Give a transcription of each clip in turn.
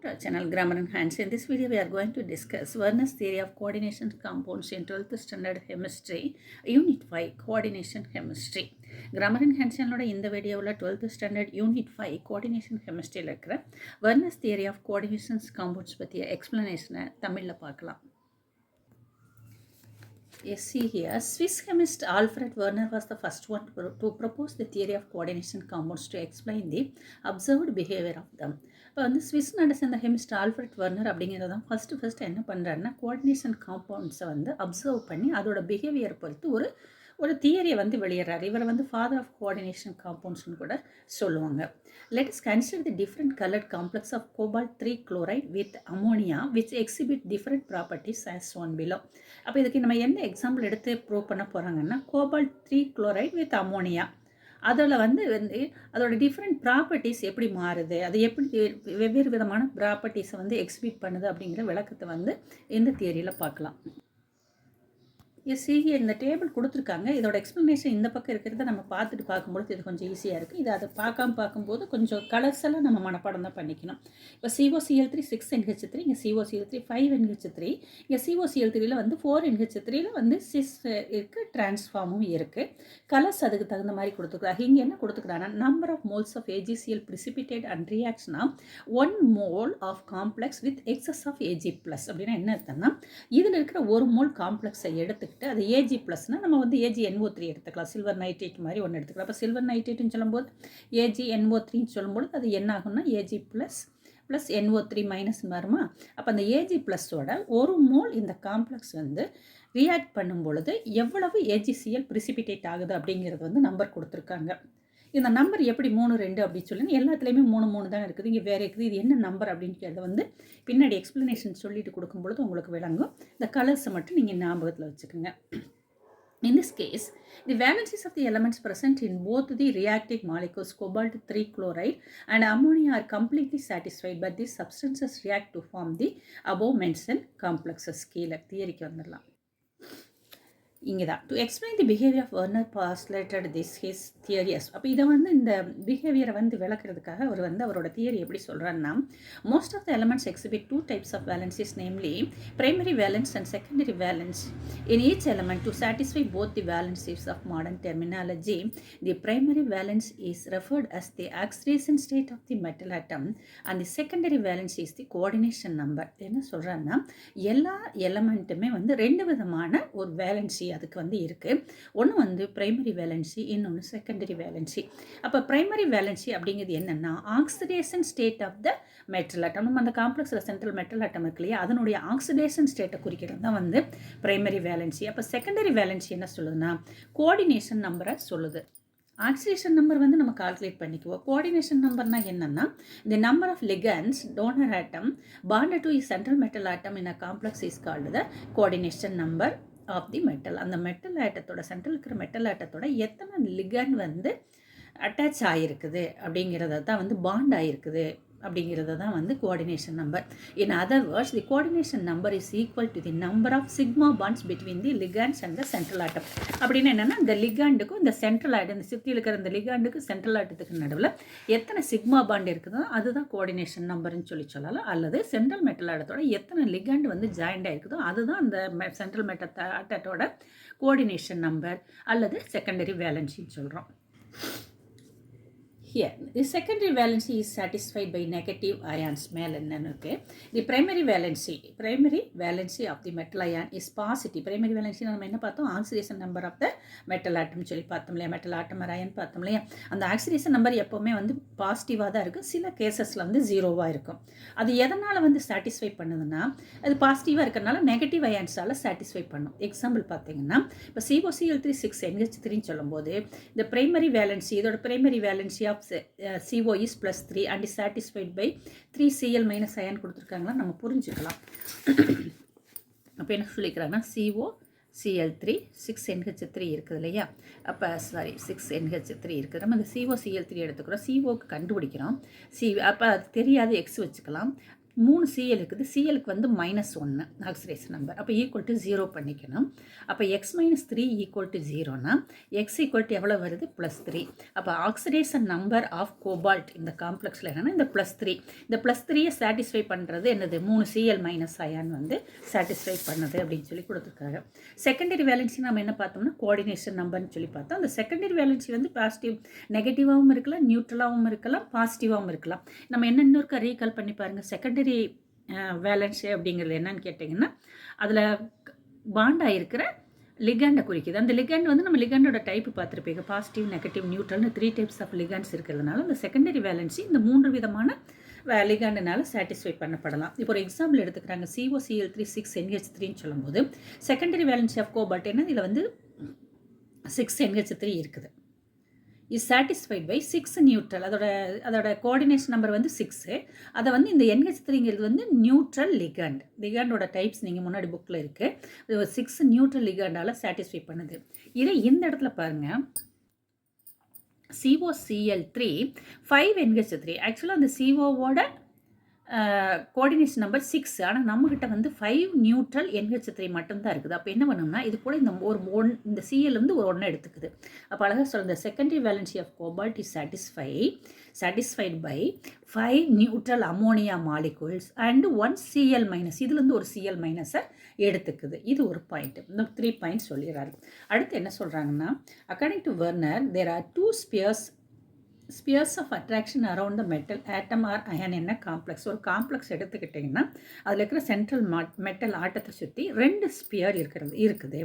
to our channel Grammar and Hands. In this video, we are going to discuss Werner's theory of coordination compounds in 12th standard chemistry, Unit 5, coordination chemistry. Grammar and ஹேண்ட்ஸனோட இந்த வீடியோவில் twelfth standard unit five coordination கெமிஸ்ட்ரியில் இருக்கிற Werner's theory of coordinations compounds பற்றிய எக்ஸ்ப்ளனேஷனை தமிழில் பார்க்கலாம் Yes, see here, Swiss chemist Alfred Werner was the first one to, to propose the theory of coordination compounds to explain the observed behavior of them. இப்போ வந்து Swiss நாட்டை சேர்ந்த ஹெமிஸ்டர் Alfred Warner அப்படிங்கிறது தான் first first என்ன பண்ணுறாருன்னா coordination காம்பவுண்ட்ஸை வந்து observe பண்ணி அதோட பிஹேவியர் பொறுத்து ஒரு ஒரு தியரியை வந்து வெளியிடுறாரு. இவரை வந்து ஃபாதர் ஆஃப் கோஆர்டினேஷன் காம்பவுண்ட்ஸ்னு கூட சொல்லுவாங்க. Let's consider the different coloured complex of cobalt three chloride with ammonia which exhibit different properties as one below அப்போ இதுக்கு நம்ம என்ன எக்ஸாம்பிள் எடுத்து ப்ரூவ் பண்ண போகிறாங்கன்னா cobalt three chloride with ammonia அதில் வந்து வந்து அதோட டிஃப்ரெண்ட் ப்ராப்பர்ட்டிஸ் எப்படி மாறுது? அது எப்படி வெவ்வேறு விதமான ப்ராப்பர்ட்டிஸை வந்து எக்ஸிபிட் பண்ணுது அப்படிங்கிற விளக்கத்தை வந்து இந்த தியரியில் பார்க்கலாம். எஸ் சிஹி e இந்த டேபிள் கொடுத்துருக்காங்க. இதோட எக்ஸ்ப்ளனேஷன் இந்த பக்கம் இருக்கிறத நம்ம பார்த்துட்டு பார்க்கும்பொழுது இது கொஞ்சம் ஈஸியாக இருக்குது இது அதை பார்க்காம பார்க்கும்போது கொஞ்சம் கலர்ஸ் எல்லாம் நம்ம மனப்பாடம் தான் பண்ணிக்கணும். இப்போ C O C L three six N H three இங்கே C O C L three five N H three இங்கே சிஓசிஎல் த்ரீயில் வந்து ஃபோர் என்ஹெச் த்ரீயில் வந்து சிஸ் இருக்குது டிரான்ஸ்ஃபார்மும் இருக்குது கலர்ஸ் அதுக்கு தகுந்த மாதிரி கொடுத்துருக்குறாங்க இங்கே என்ன கொடுத்துக்கிறாங்கன்னா number of moles of A G C L precipitated and ரியாக்ஷனாக one mole of complex with excess of A G plus அப்படின்னா என்ன அர்த்தம்னா இதில் இருக்கிற ஒரு மோல் காம்ப்ளெக்ஸை எடுத்து எடுத்துக்கிட்டு அது ஏஜி ப்ளஸ்னால் நம்ம வந்து A G N O three எடுத்துக்கலாம். சில்வர் நைட்ரேட் மாதிரி ஒன்று எடுத்துக்கலாம். அப்போ சில்வர் நைட்ரேட்னு சொல்லும்போது ஏஜி என்ஓ த்ரீன்னு சொல்லும்போது அது என்ன ஆகும்னா A G plus plus N O three minus வருமா? அப்போ அந்த ஏஜி ப்ளஸோட ஒரு மோல் இந்த காம்ப்ளெக்ஸ் வந்து ரியாக்ட் பண்ணும் பொழுது எவ்வளவு ஏஜிசிஎல் ப்ரிசிபிடேட் ஆகுது அப்படிங்கிறது வந்து நம்பர் கொடுத்துருக்காங்க. இந்த நம்பர் எப்படி மூணு ரெண்டு அப்படின்னு சொல்லி எல்லாத்துலேயுமே மூணு மூணு தான் இருக்குது இங்கே வேறு இருக்குது இது என்ன நம்பர் அப்படின்றத வந்து பின்னாடி எக்ஸ்ப்ளனேஷன் சொல்லிட்டு கொடுக்கும்பொழுது உங்களுக்கு விளங்கும் இந்த கலர்ஸை மட்டும் நீங்கள் ஞாபகத்தில் வச்சுக்கோங்க In this case, the valencies of the elements present in both the reactive molecules cobalt 3 chloride and ammonia are completely satisfied but these substances react to form the above mentioned complexes கீழே தியரிக்கு வந்துடலாம் இங்கே தான். To explain the behaviour of Werner postulated this his theories அப்போ இதை வந்து இந்த பிஹேவியரை வந்து விளக்குறதுக்காக அவர் வந்து அவரோட தியரி எப்படி சொல்கிறாருன்னா most of the elements exhibit two types of valencies namely primary valence and secondary valence in each element to satisfy both the valencies of modern terminology the primary valence is referred as the oxidation state of the metal atom and the secondary valence is the coordination number என்ன சொல்கிறாருன்னா எல்லா எலமெண்ட்டுமே வந்து ரெண்டு விதமான ஒரு valency அதுக்கு வந்து இருக்குது ஒன்று வந்து ப்ரைமரி வேலன்சி இன்னொன்று செகண்டரி வேலன்சி அப்போ ப்ரைமரி வேலன்சி அப்படிங்கிறது என்னென்னா oxidation state of the metal atom நம்ம அந்த காம்ப்ளெக்ஸில் சென்ட்ரல் மெட்டல் ஆட்டம் இருக்கு இல்லையா? அதனுடைய ஆக்சிடேஷன் ஸ்டேட்டை குறிக்கிறது தான் வந்து ப்ரைமரி வேலன்சி அப்போ செகண்டரி வேலன்சி என்ன சொல்லுதுன்னா கோஆர்டினேஷன் நம்பரை சொல்லுது. ஆக்சிடேஷன் நம்பர் வந்து நம்ம கால்குலேட் பண்ணிக்குவோம். கோஆர்டினேஷன் நம்பர்னா என்னென்னா இந்த number of ligands donor atom bonded to central metal atom in a complex is called the coordination number of the metal அந்த மெட்டல் ஆட்டத்தோட சென்ட்ரல் இருக்கிற மெட்டல் ஆட்டத்தோட எத்தனை லிகன் வந்து அட்டாச் ஆகிருக்குது அப்படிங்கிறத தான் வந்து பாண்ட் ஆகிருக்குது அப்படிங்கிறது தான் வந்து coordination number in other words the coordination number is equal to the number of sigma bonds between the ligands and the central atom அப்படின்னு என்னென்னா இந்த லிகாண்டுக்கும் இந்த சென்ட்ரல் ஆட்டம் இந்த சுற்றி இருக்கிற இந்த லிகாண்டுக்கு சென்ட்ரல் ஆட்டத்துக்கு நடுவில் எத்தனை சிக்மா பாண்ட் இருக்குதோ அதுதான் கோஆர்டினேஷன் நம்பர்னு சொல்லி சொல்லலாம். அல்லது சென்ட்ரல் மெட்டல் ஆட்டத்தோட எத்தனை லிகாண்டு வந்து ஜாயிண்ட் ஆகிருக்குதோ அதுதான் அந்த சென்ட்ரல் மெட்டல் ஆட்டத்தோட கோஆர்டினேஷன் நம்பர் அல்லது செகண்டரி வேலன்ஸின்னு சொல்கிறோம் Here, the secondary valency is satisfied by negative ions மேல் என்னன்னு இருக்குது the primary valency primary valency of the metal ion is positive. Primary valency நம்ம என்ன பார்த்தோம்? Oxidation number of the metal atom சொல்லி பார்த்தோம் இல்லையா? மெட்டல் ஆட்டம் அயன் பார்த்தோம் இல்லையா? அந்த ஆக்சிடேஷன் நம்பர் எப்போவுமே வந்து பாசிட்டிவாக தான் இருக்கும். சில கேசஸில் வந்து ஜீரோவாக இருக்கும். அது எதனால் வந்து சாட்டிஸ்ஃபை பண்ணுதுன்னா அது பாசிட்டிவாக இருக்கிறனால நெகட்டிவ் அயான்ஸால் சாட்டிஸ்ஃபை பண்ணும். எக்ஸாம்பிள் பார்த்தீங்கன்னா இப்போ C O C L three six N H த்ரீன்னு சொல்லும்போது இந்த பிரைமரி வேலன்சி இதோட primary valency of C O is uh, plus 3 and is satisfied by 3 Cl minus ion கொடுத்துருக்காங்களா? நம்ம புரிஞ்சுக்கலாம். அப்போ என்ன சொல்லிக்கிறாங்கன்னா C O C L three six N H three இருக்குது இல்லையா? அப்போ சாரி சிக்ஸ் என்ஹெச் த்ரீ இருக்குது. நம்ம இந்த சிஓ சிஎல் த்ரீ எடுத்துக்கிறோம். சிஓக்கு கண்டுபிடிக்கிறோம். சி அப்போ அது தெரியாது எக்ஸ் வச்சுக்கலாம். மூணு சிஎல் இருக்குது. சிஎலுக்கு வந்து மைனஸ் ஒன்று ஆக்சிடேஷன் நம்பர் அப்போ ஈக்குவல் டு ஜீரோ பண்ணிக்கணும். அப்போ X minus three equal to ஜீரோனா X equal to எவ்வளோ வருது? ப்ளஸ் த்ரீ அப்போ ஆக்சிடேஷன் நம்பர் ஆஃப் கோபால்ட் இந்த காம்ப்ளெக்ஸில் என்னென்னா இந்த ப்ளஸ் த்ரீ இந்த ப்ளஸ் த்ரீயை சாட்டிஸ்ஃபை பண்ணுறது என்னது? மூணு சிஎல் மைனஸ் அயான் வந்து சாட்டிஸ்ஃபை பண்ணுது அப்படின்னு சொல்லி கொடுத்துருக்காங்க. செகண்டரி வேலன்சி நம்ம என்ன பார்த்தோம்னா கோஆர்டினேஷன் நம்பர்னு சொல்லி பார்த்தோம். அந்த செகண்டரி வேலன்சி வந்து பாசிட்டிவ் நெகட்டிவாகவும் இருக்கலாம் நியூட்ரலாகவும் இருக்கலாம் பாசிட்டிவாகவும் இருக்கலாம். நம்ம என்ன இன்னொருக்கா ரீகால் பண்ணி பாருங்கள் செகண்டரி வேலன்ஸு அப்படிங்கிறது என்னன்னு கேட்டிங்கன்னா அதில் பாண்டாக இருக்கிற லிகண்டை குறிக்குது. அந்த லிகண்ட் வந்து நம்ம லிகண்டோட டைப் பார்த்துருப்பீங்க பாசிட்டிவ் நெகட்டிவ் நியூட்ரல்னு த்ரீ டைப்ஸ் ஆஃப் லிகண்ட்ஸ் இருக்கிறதுனால அந்த செகண்டரி வேலன்சி இந்த மூன்று விதமான லிகாண்டுனால சாட்டிஸ்ஃபை பண்ணப்படலாம். இப்போ ஒரு எக்ஸாம்பிள் எடுத்துக்கிறாங்க. சிஓசிஎல் த்ரீ சிக்ஸ் என்ஹெச் த்ரீன்னு சொல்லும்போது செகண்டரி வேலன்சி ஆஃப் கோபால்ட் என்ன இதில் வந்து சிக்ஸ் என்ஹெச் த்ரீ இருக்குது. Is satisfied by six neutral அதோட அதோட கோஆர்டினேஷன் நம்பர் வந்து சிக்ஸு அதை வந்து இந்த என்ஹெச் த்ரீங்கிறது வந்து நியூட்ரல் லிகாண்ட் லிகாண்டோட டைப்ஸ் நீங்கள் முன்னாடி புக்கில் இருக்குது சிக்ஸ் நியூட்ரல் லிகாண்டால் சாட்டிஸ்ஃபை பண்ணுது. இதை இந்த இடத்துல பாருங்கள் COCL three five NH three ஆக்சுவலாக அந்த சிஓவோட கோஆர்டினேஷன் நம்பர் சிக்ஸ் ஆனால் நம்மக்கிட்ட வந்து ஃபைவ் நியூட்ரல் என்ஹெச் த்ரீ மட்டும்தான் இருக்குது. அப்போ என்ன பண்ணணும்னா இது கூட இந்த ஒரு ஒன் இந்த சிஎல் வந்து ஒரு ஒன்றை எடுத்துக்குது. அப்போ அழகாக சொல்ல secondary valency of cobalt is satisfy satisfied by five neutral ammonia molecules and one CL minus இதுலேருந்து ஒரு சிஎல் மைனஸை எடுத்துக்குது. இது ஒரு பாயிண்ட் இந்த த்ரீ பாயிண்ட் சொல்லிடுறாரு. அடுத்து என்ன சொல்கிறாங்கன்னா according to Werner there are two spheres spheres of attraction around the metal atom or ion என்ன காம்ப்ளெக்ஸ் ஒரு காம்ப்ளெக்ஸ் எடுத்துக்கிட்டிங்கன்னா அதில் இருக்கிற சென்ட்ரல் மெட்டல் ஆட்டத்தை சுற்றி ரெண்டு ஸ்பியர் இருக்கிறது இருக்குது.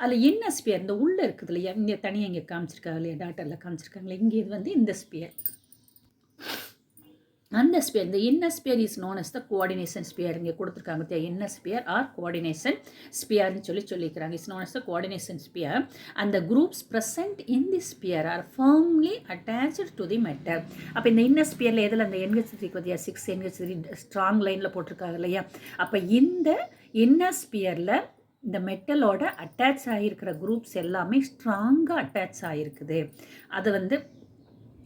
அதில் என்ன ஸ்பியர் இந்த உள்ளே இருக்குது இல்லையா இங்கே தனியாக இங்கே காமிச்சிருக்காங்க இல்லையா? டாட்டரில் காமிச்சிருக்காங்களே இங்கே இது வந்து இந்த ஸ்பியர் அந்த ஸ்பியர் இந்த inner sphere is known as the coordination sphere இங்கே கொடுத்துருக்காங்க பத்தியா? இன்னர் ஸ்பியர் ஆர் கோஆர்டினேஷன் ஸ்பியர்னு சொல்லி சொல்லிக்கிறாங்க. Is known as the coordination sphere அந்த groups present in the sphere are firmly attached to the metal அப்போ இந்த இன்னர் ஸ்பியரில் எதில்? அந்த NH three six NH three strong லைனில் போட்டிருக்காங்க இல்லையா? அப்போ இந்த இன்னர் ஸ்பியரில் இந்த மெட்டலோட அட்டாச் ஆகியிருக்கிற குரூப்ஸ் எல்லாமே ஸ்ட்ராங்காக அட்டாச் ஆகிருக்குது அது வந்து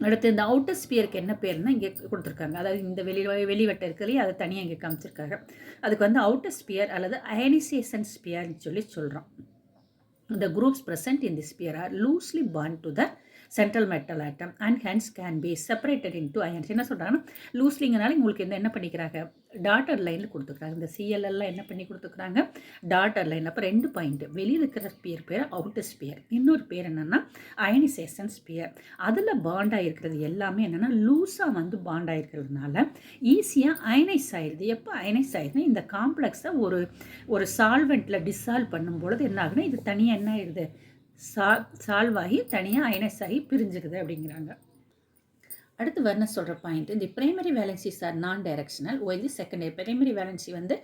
அடுத்து இந்த அவுட்டர் ஸ்பியருக்கு என்ன பேர்னா இங்கே கொடுத்துருக்காங்க. அதாவது இந்த வெளி வெளிவட்டம் இருக்கிறதே அதை தனியாக இங்கே காமிச்சிருக்காங்க. அதுக்கு வந்து அவுட்டர் ஸ்பியர் அல்லது அயனிசேஷன் ஸ்பியர்னு சொல்லி சொல்கிறோம் the groups present in the sphere are loosely bond to the central metal atom and hence can be separated into ions என்ன சொல்கிறாங்கன்னா லூஸ்லிங்கனால உங்களுக்கு இந்த என்ன பண்ணிக்கிறாங்க? டாட்டர் லைனில் கொடுத்துக்கிறாங்க. இந்த சிஎல்எல்லாம் என்ன பண்ணி கொடுத்துக்கிறாங்க? டாட்டர் லைன் அப்போ ரெண்டு பாயிண்ட் வெளியில் இருக்கிற ஸ்பியர் பேர் அவுட்டர் ஸ்பியர் இன்னொரு பேர் என்னென்னா அயனிசேஷன் ஸ்பியர் அதில் பாண்டாக இருக்கிறது எல்லாமே என்னென்னா லூஸாக வந்து பாண்டாக இருக்கிறதுனால ஈஸியாக அயனைஸ் ஆயிடுது எப்போ அயனைஸ் ஆயிடுதுன்னா இந்த காம்ப்ளெக்ஸை ஒரு ஒரு சால்வெண்ட்டில் டிசால்வ் பண்ணும்பொழுது என்ன ஆகுதுன்னா இது தனியாக என்ன ஆயிடுது சா சால்வ் ஆகி தனியாக அயனைஸ் ஆகி பிரிஞ்சுக்குது அப்படிங்கிறாங்க. அடுத்து வர்ண சொல்கிற point the primary valencies are non directional why the secondary primary valency வந்து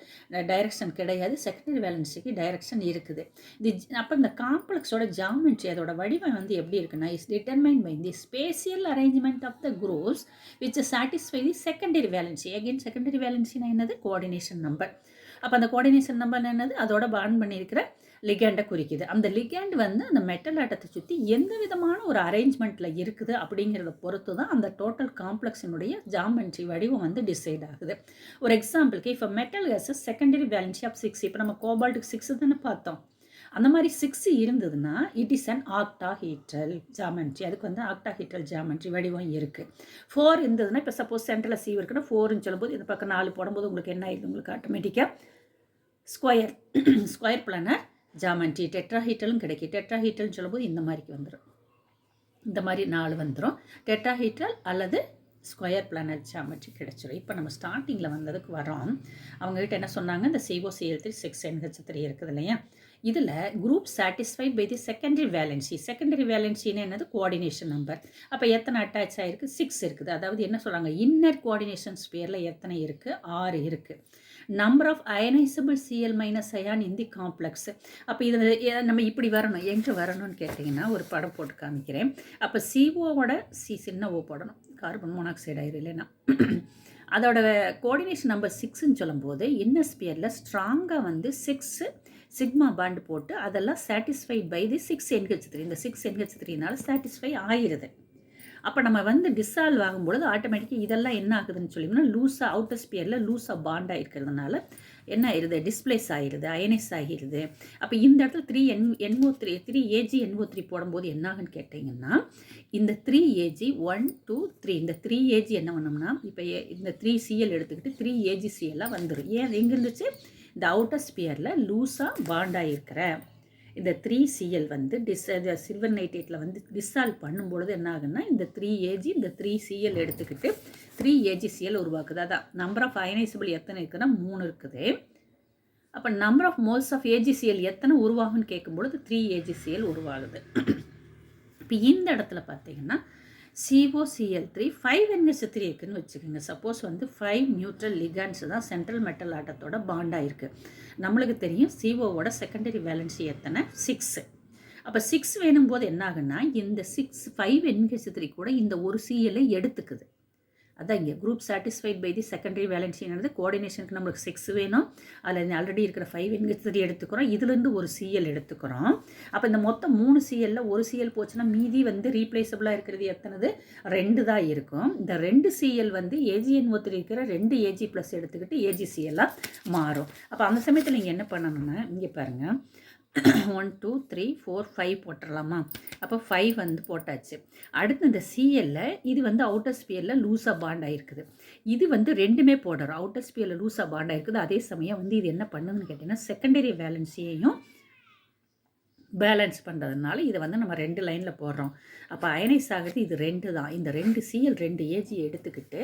டைரக்ஷன் கிடையாது. செகண்டரி வேலன்சிக்கு டைரக்ஷன் இருக்குது. தி அப்போ இந்த காம்ப்ளெக்ஸோட ஜாமெண்ட்ரி அதோட வடிவம் வந்து எப்படி இருக்குன்னா is determine by the spatial arrangement of the groups which satisfy the secondary valency again secondary வேலன்சினா என்னது? கோஆர்டினேஷன் நம்பர் அப்போ அந்த கோஆர்டினேஷன் நம்பர் என்னது? அதோட பான் பண்ணியிருக்கிற லிகேண்டை குறிக்குது. அந்த லிகேண்ட் வந்து அந்த மெட்டல் ஆட்டத்தை சுற்றி எந்த விதமான ஒரு அரேஞ்ச்மெண்ட்டில் இருக்குது அப்படிங்கிறத பொறுத்து தான் அந்த டோட்டல் காம்ப்ளெக்ஸினுடைய ஜாமெண்ட்ரி வடிவம் வந்து டிசைட் ஆகுது. ஒரு எக்ஸாம்பிளுக்கு இப்போ metal case secondary valency of six இப்போ நம்ம கோபால்ட்டுக்கு சிக்ஸ் தானே பார்த்தோம். அந்த மாதிரி சிக்ஸ் இருந்ததுன்னா it is an octahedral geometry அதுக்கு வந்து ஆக்டா ஹீட்டல் ஜாமெண்ட்ரி வடிவம் இருக்குது ஃபோர் இருந்ததுன்னா இப்போ சப்போஸ் சென்டரில் சீவ் இருக்குன்னா ஃபோர்னு சொல்லும்போது இந்த பக்கம் நாலு போடும்போது உங்களுக்கு என்ன ஆயிடுது? உங்களுக்கு ஆட்டோமேட்டிக்காக ஸ்கொயர் ஸ்கொயர் பிளானர் ஜாமண்டி டெட்ராஹீட்டலும் கிடைக்கும். டெட்ராஹீட்டல்னு சொல்லும்போது இந்த மாதிரிக்கு வந்துடும் இந்த மாதிரி நாலு வந்துடும் டெட்ராஹீட்டல் அல்லது ஸ்கொயர் பிளானட் ஜாமெட்ரி கிடச்சிடும் இப்போ நம்ம ஸ்டார்டிங்கில் வந்ததுக்கு வரோம். அவங்ககிட்ட என்ன சொன்னாங்க? இந்த CO CL three six NH three இருக்குது இல்லையா? இதில் group satisfied by the secondary valency secondary வேலன்சின்னு என்னது? கோஆர்டினேஷன் நம்பர் அப்போ எத்தனை அட்டாச் ஆகிருக்கு சிக்ஸ் இருக்குது. அதாவது என்ன சொல்கிறாங்க இன்னர் கோஆர்டினேஷன் ஸ்பியரில் எத்தனை இருக்குது ஆறு இருக்குது number of ionisable CL minus ion in the complex அப்போ இது நம்ம இப்படி வரணும் எங்கே வரணும்னு கேட்டிங்கன்னா ஒரு படம் போட்டு காமிக்கிறேன். அப்போ சிஓவோட சி சின்ன ஓ போடணும். கார்பன் மோனாக்சைடு ஆயிரு இல்லைன்னா. அதோட கோஆர்டினேஷன் நம்பர் சிக்ஸ்ன்னு சொல்லும்போது இன்னஸ்பியரில் ஸ்ட்ராங்காக வந்து சிக்ஸு சிக்மா பாண்டு போட்டு அதெல்லாம் satisfied by the six NH three இந்த சிக்ஸ் என்ஹெச் த்ரீனால சாட்டிஸ்ஃபை ஆகிருது அப்போ நம்ம வந்து டிசால்வ் ஆகும்பொழுது ஆட்டோமேட்டிக்காக இதெல்லாம் என்ன ஆகுதுன்னு சொல்லிங்கன்னா லூஸாக அவுட்டர் ஸ்பியரில் லூஸாக பாண்ட் ஆகிருக்கிறதுனால என்ன ஆயிடுது டிஸ்பிளேஸ் ஆகிடுது அயனைஸ் ஆகிடுது அப்போ இந்த இடத்துல three N NO three three AG NO three போடும்போது என்ன ஆகுன்னு கேட்டிங்கன்னா இந்த three AG one two three இந்த த்ரீ ஏஜி என்ன பண்ணோம்னா இப்போ இந்த த்ரீ சிஎல் எடுத்துக்கிட்டு த்ரீ ஏஜி சிஎல்லாம் வந்துடும் ஏன்? எங்கே இருந்துச்சு? இந்த அவுட்டர் ஸ்பியரில் லூஸாக பாண்ட் ஆகிருக்கிற இந்த த்ரீ சிஎல் வந்து டிஸ் சில்வர் நைட்ரேட்டில் வந்து டிசால்வ் பண்ணும்பொழுது என்ன ஆகுன்னா இந்த த்ரீ ஏஜி இந்த த்ரீ சிஎல் எடுத்துக்கிட்டு த்ரீ ஏஜி சிஎல் உருவாக்குது. அதான் நம்பர் ஆஃப் அயனைசபிள் எத்தனை இருக்குன்னா மூணு இருக்குது. அப்போ number of moles of AGCL எத்தனை உருவாகும்னு கேட்கும்பொழுது த்ரீ ஏஜிசிஎல் உருவாகுது. இப்போ இந்த இடத்துல பார்த்தீங்கன்னா C O C L three five N H three இருக்குன்னு வச்சுக்கோங்க. சப்போஸ் வந்து ஃபைவ் நியூட்ரல் லிகான்ஸ் தான் சென்ட்ரல் மெட்டல் ஆட்டத்தோட பாண்டாக இருக்குது நம்மளுக்கு தெரியும் சிஓவோட செகண்டரி வேலன்சி எத்தனை? சிக்ஸு அப்போ சிக்ஸ் வேணும் போது என்ன ஆகுன்னா இந்த சிக்ஸ் ஃபைவ் என்ஹெச் த்ரீ கூட இந்த ஒரு சிஎல்லை எடுத்துக்குது. அதான் இங்கே group satisfied by the secondary வேலன்சின்றது கோஆர்டினேஷனுக்கு நம்மளுக்கு சிக்ஸ் வேணும். அதில் ஆல்ரெடி இருக்கிற ஃபைவ் என்கிறது எடுத்துக்கிறோம். இதுலேருந்து ஒரு சிஎல் எடுத்துக்கிறோம். அப்போ இந்த மொத்தம் மூணு சிஎல்ல ஒரு சிஎல் போச்சுன்னா மீதி வந்து ரீப்ளேசபிளாக இருக்கிறது எத்தனது? ரெண்டு தான் இருக்கும். இந்த ரெண்டு சிஎல் வந்து ஏஜிஎன் ஒருத்தர் இருக்கிற ரெண்டு ஏஜி ப்ளஸ் எடுத்துக்கிட்டு ஏஜி சிஎல்லாக மாறும். அப்போ அந்த சமயத்தில் நீங்கள் என்ன பண்ணணும்னா இங்கே பாருங்கள் one two three four five போட்டுடலாமா அப்போ ஃபைவ் வந்து போட்டாச்சு. அடுத்து இந்த சிஎல்ல இது வந்து அவுட்டர் ஸ்பியரில் லூஸாக பாண்ட் ஆகிருக்குது இது வந்து ரெண்டுமே போடுறோம். அவுட்டர் ஸ்பியரில் லூஸாக பாண்ட் ஆகிருக்குது அதே சமயம் வந்து இது என்ன பண்ணுதுன்னு கேட்டிங்கன்னா செகண்டரி வேலன்சியையும் பேலன்ஸ் பண்ணுறதுனால இதை வந்து நம்ம ரெண்டு லைனில் போடுறோம். அப்போ அயனைஸ் ஆகிறது இது ரெண்டு தான். இந்த ரெண்டு சிஎல் ரெண்டு ஏஜி எடுத்துக்கிட்டு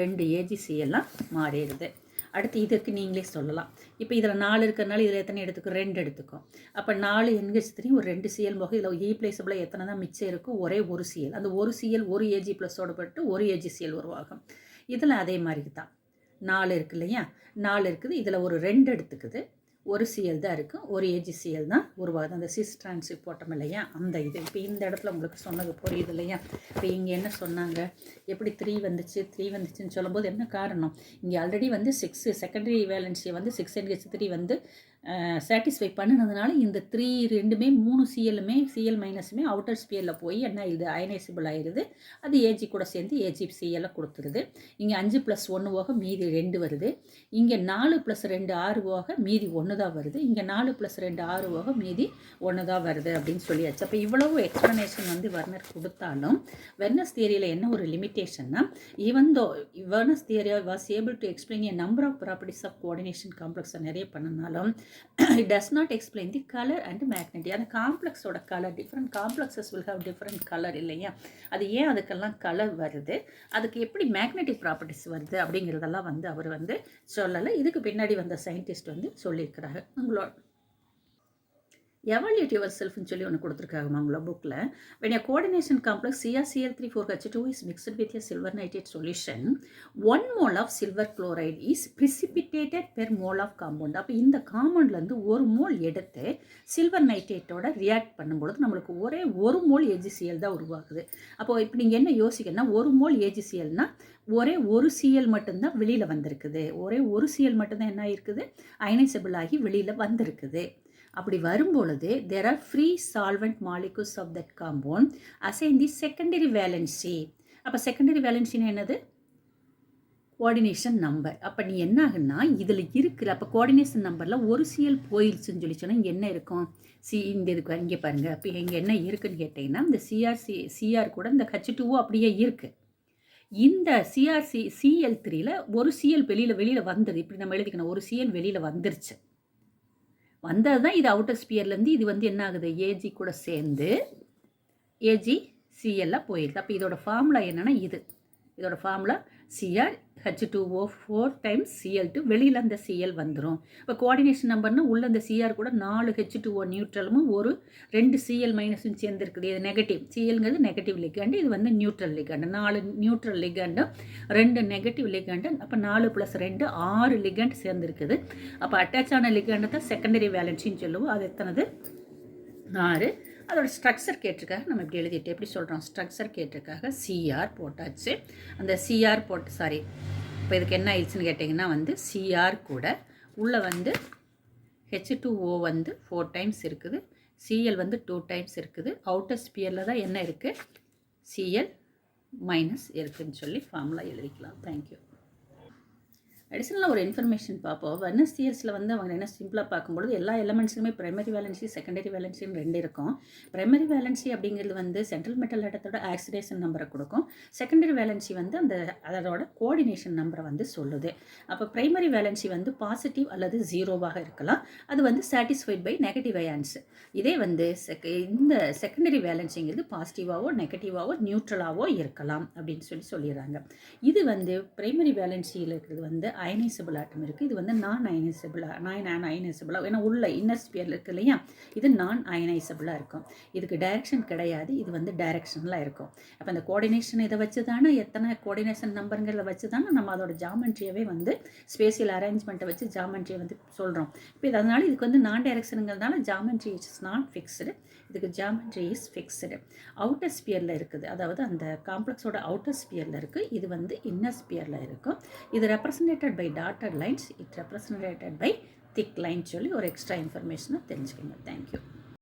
ரெண்டு ஏஜி சிஎல்லாம் மாறிடுது. அடுத்து இதற்கு நீங்களே சொல்லலாம். இப்போ இதில் நாலு இருக்கிறனால இதில் எத்தனை எடுத்துக்கும் ரெண்டு எடுத்துக்கும் அப்போ நாலு என்ஹெச் த்ரீ ஒரு ரெண்டு சிஎல் போக இதில் இ பிளேஸபிளாக எத்தனை தான் மிச்சம் இருக்கும் ஒரே ஒரு சிஎல் அந்த ஒரு சிஎல் ஒரு ஏஜி ப்ளஸோடு பட்டு ஒரு ஏஜி சிஎல் உருவாகும். இதில் அதே மாதிரி தான் நாலு இருக்கு இல்லையா? நாலு இருக்குது. இதில் ஒரு ரெண்டு எடுத்துக்குது. ஒரு சிஎல் தான் இருக்குது ஒரு ஏஜி சிஎல் தான் உருவாகுது. அந்த சிஸ் டிரான்சிட் போட்டோம் இல்லையா? அந்த இது. இப்போ இந்த இடத்துல உங்களுக்கு சொன்னது புரியுது இல்லையா? இப்போ இங்கே என்ன சொன்னாங்க? எப்படி த்ரீ வந்துச்சு? த்ரீ வந்துச்சுன்னு சொல்லும்போது என்ன காரணம்? இங்கே ஆல்ரெடி வந்து சிக்ஸ் செகண்டரி வேலன்சியை வந்து சிக்ஸ் என்ஹெச் த்ரீ வந்து சாட்டிஸ்ஃபை பண்ணினதுனால இந்த த்ரீ ரெண்டுமே மூணு சிஎல்லுமே சிஎல் மைனஸுமே அவுட்டர் ஸ்பியரில் போய் என்ன ஆயிடுது? அயனைசிபிள் ஆயிடுது. அது ஏஜி கூட சேர்ந்து ஏஜி சிஎல்லை கொடுத்துருது. இங்கே அஞ்சு ப்ளஸ் ஒன்று போக மீதி ரெண்டு வருது. இங்கே நாலு ப்ளஸ் ரெண்டு ஆறு போக மீதி ஒன்று தான் வருது. இங்கே நாலு ப்ளஸ் ரெண்டு ஆறு போக மீதி ஒன்று தான் வருது அப்படின்னு சொல்லியாச்சு. அப்போ இவ்வளவு எக்ஸ்ப்ளனேஷன் வந்து வர்னர் கொடுத்தாலும் வெர்னஸ் தியரியில் என்ன ஒரு லிமிட்டேஷன்னா even though Werner's theory was able to explain a number of properties of coordination காம்ப்ளெக்ஸை நிறைய பண்ணனாலும் it does not explain the colour and magnetic அந்த காம்ப்ளெக்ஸோட colour different complexes will have different colour இல்லையா? அது ஏன் அதுக்கெல்லாம் colour வருது? அதுக்கு எப்படி மேக்னெட்டிக் ப்ராப்பர்ட்டிஸ் வருது அப்படிங்கிறதெல்லாம் வந்து அவர் வந்து சொல்லலை. இதுக்கு பின்னாடி வந்த சயின்டிஸ்ட் வந்து சொல்லியிருக்கிறாரு. உங்களோட எவால்யூட் யுவர் செல்ஃப்னு சொல்லி ஒன்று கொடுத்துருக்காங்க உங்களோட புக்கில் when a coordination complex CRCL three four H two is mixed with a silver nitrate solution one mole of silver chloride is precipitated per mole of compound அப்போ இந்த காம்பவுண்ட்லேருந்து ஒரு மோல் எடுத்து சில்வர் நைட்ரேட்டோட ரியாக்ட் பண்ணும்பொழுது நம்மளுக்கு ஒரே ஒரு மோல் ஏஜிசிஎல் தான் உருவாகுது. அப்போ இப்போ நீங்கள் என்ன யோசிக்கணும்னா ஒரு மோல் ஏஜிசிஎல்னா ஒரே ஒரு சிஎல் மட்டும்தான் வெளியில் வந்திருக்குது. ஒரே ஒரு சிஎல் மட்டும்தான் என்ன ஆயிருக்குது? அயனைசபிள் ஆகி வெளியில் வந்திருக்குது. அப்படி வரும்பொழுது there are free solvent molecules of that compound assign the secondary valency அப்போ செகண்டரி வேலன்சினா என்னது? கோஆர்டினேஷன் நம்பர் அப்போ நீ என்ன ஆகுன்னா இதில் இருக்கிற அப்போ கோஆர்டினேஷன் நம்பரில் ஒரு சிஎல் போயிடுச்சுன்னு சொல்லி சொன்னால் என்ன இருக்கும்? சி இந்த இதுக்கு இங்கே பாருங்கள் அப்போ இங்கே என்ன இருக்குன்னு கேட்டிங்கன்னா இந்த சிஆர்சி சிஆர் கூட இந்த ஹச் டூவும் அப்படியே இருக்குது இந்த சிஆர்சி சிஎல் த்ரீயில் ஒரு சிஎல் வெளியில் வெளியில் வந்தது. இப்படி நம்ம எழுதிக்கணும். ஒரு சிஎல் வெளியில் வந்துருச்சு. வந்தது தான் இது அவுட்டர் ஸ்பியர்லேருந்து இது வந்து என்ன ஆகுது? ஏஜி கூட சேர்ந்து ஏஜி சிஎல்லாம் போயிடுது. அப்போ இதோட ஃபார்முலா என்னென்னா இது. இதோட formula CR H two O four times CL two வெளியில் அந்த சிஎல் வந்துடும் இப்போ கோஆர்டினேஷன் நம்பர்னா உள்ள அந்த சிஆர் கூட நாலு ஹெச் டூ ஓ நியூட்ரலும் ஒரு ரெண்டு சிஎல் மைனஸும் சேர்ந்துருக்குது. இது நெகட்டிவ் சிஎல்ங்கிறது நெகட்டிவ் லிகாண்டு இது வந்து நியூட்ரல் லிகாண்டு நாலு நியூட்ரல் லிகாண்டும் ரெண்டு நெகட்டிவ் லிகாண்டு அப்போ நாலு ப்ளஸ் ரெண்டு ஆறு லிகாண்ட் சேர்ந்துருக்குது. அப்போ அட்டாச் ஆன லிகாண்டு தான் செகண்டரி வேலன்ஸின்னு சொல்லுவோம். அது எத்தனது? ஆறு. அதோட ஸ்ட்ரக்சர் கேட்டிருக்காங்க நம்ம இப்படி எழுதிட்டு எப்படி சொல்கிறோம் ஸ்ட்ரக்சர் கேட்டிருக்காங்க சிஆர் போட்டாச்சு. அந்த சிஆர் போட்டு சாரி இப்போ இதுக்கு என்ன ஆயிடுச்சுன்னு கேட்டிங்கன்னா வந்து சிஆர் கூட உள்ளே வந்து ஹெச் டூ ஓ வந்து ஃபோர் டைம்ஸ் இருக்குது. சிஎல் வந்து டூ டைம்ஸ் இருக்குது. அவுட்டர் ஸ்பியரில் தான் என்ன இருக்குது சிஎல் மைனஸ் இருக்குதுன்னு சொல்லி ஃபார்முலா எழுதிக்கலாம். தேங்க்யூ அடிஷனலாக ஒரு இன்ஃபர்மேஷன் பார்ப்போம். வெனஸ் இயர்ஸில் வந்து அவங்க என்ன சிம்பிளாக பார்க்கும்பொழுது எல்லா எலமெண்ட்ஸுமே பிரைமரி வேலன்சி செகண்டரி வேலன்சின்னு ரெண்டு இருக்கும். பிரைமரி வேலன்சி அப்படிங்கிறது வந்து சென்ட்ரல் மெட்டல் இடத்தோட ஆக்சிடேஷன் நம்பரை கொடுக்கும். செகண்டரி வேலன்சி வந்து அந்த அதோட கோஆர்டினேஷன் நம்பரை வந்து சொல்லுது. அப்போ பிரைமரி வேலன்சி வந்து பாசிட்டிவ் அல்லது ஜீரோவாக இருக்கலாம். அது வந்து சாட்டிஸ்ஃபைட் பை நெகட்டிவ் அயான்ஸ் இதே வந்து செக இந்த செகண்டரி வேலன்சிங்கிறது பாசிட்டிவாகவோ நெகட்டிவாகவோ நியூட்ரலாவோ இருக்கலாம் அப்படின்னு சொல்லி சொல்லிடுறாங்க. இது வந்து பிரைமரி வேலன்சியில் இருக்கிறது வந்து அயனைசபிள் ஆட்டம் இருக்குது இது வந்து நான் அயனைசபிளாக நான் நான் அயனைசபிளாக ஏன்னா உள்ள இன்னர் ஸ்பியரில் இருக்குது இல்லையா? இது நான் அயனைசபிளாக இருக்கும். இதுக்கு டைரக்ஷன் கிடையாது. இது வந்து டைரக்ஷனில் இருக்கும். அப்போ அந்த கோஆர்டினேஷன் இதை வச்சு தானே எத்தனை கோஆர்டினேஷன் நம்பருங்கிறத வச்சு தானே நம்ம அதோட ஜாமெண்ட்ரியவே வந்து ஸ்பேசியல் அரேஞ்ச்மெண்ட்டை வச்சு ஜாமெண்ட்ரியை வந்து சொல்கிறோம் இப்போ இது அதனால் இதுக்கு வந்து நான் டைரக்ஷனுங்கிறதுனால ஜாமெண்ட்ரி இஸ் நாட் ஃபிக்ஸ்டு இதுக்கு ஜாமெண்ட்ரி இஸ் ஃபிக்ஸ்டு அவுட்டர் ஸ்பியரில் இருக்குது. அதாவது அந்த காம்ப்ளெக்ஸோட அவுட்டர் ஸ்பியரில் இருக்குது இது வந்து இன்னர் ஸ்பியரில் இருக்கும். இது represented by dotted lines it represented by thick line சொல்லி ஒரு எக்ஸ்ட்ரா இன்ஃபர்மேஷனை தெரிஞ்சுக்கோங்க தேங்க்யூ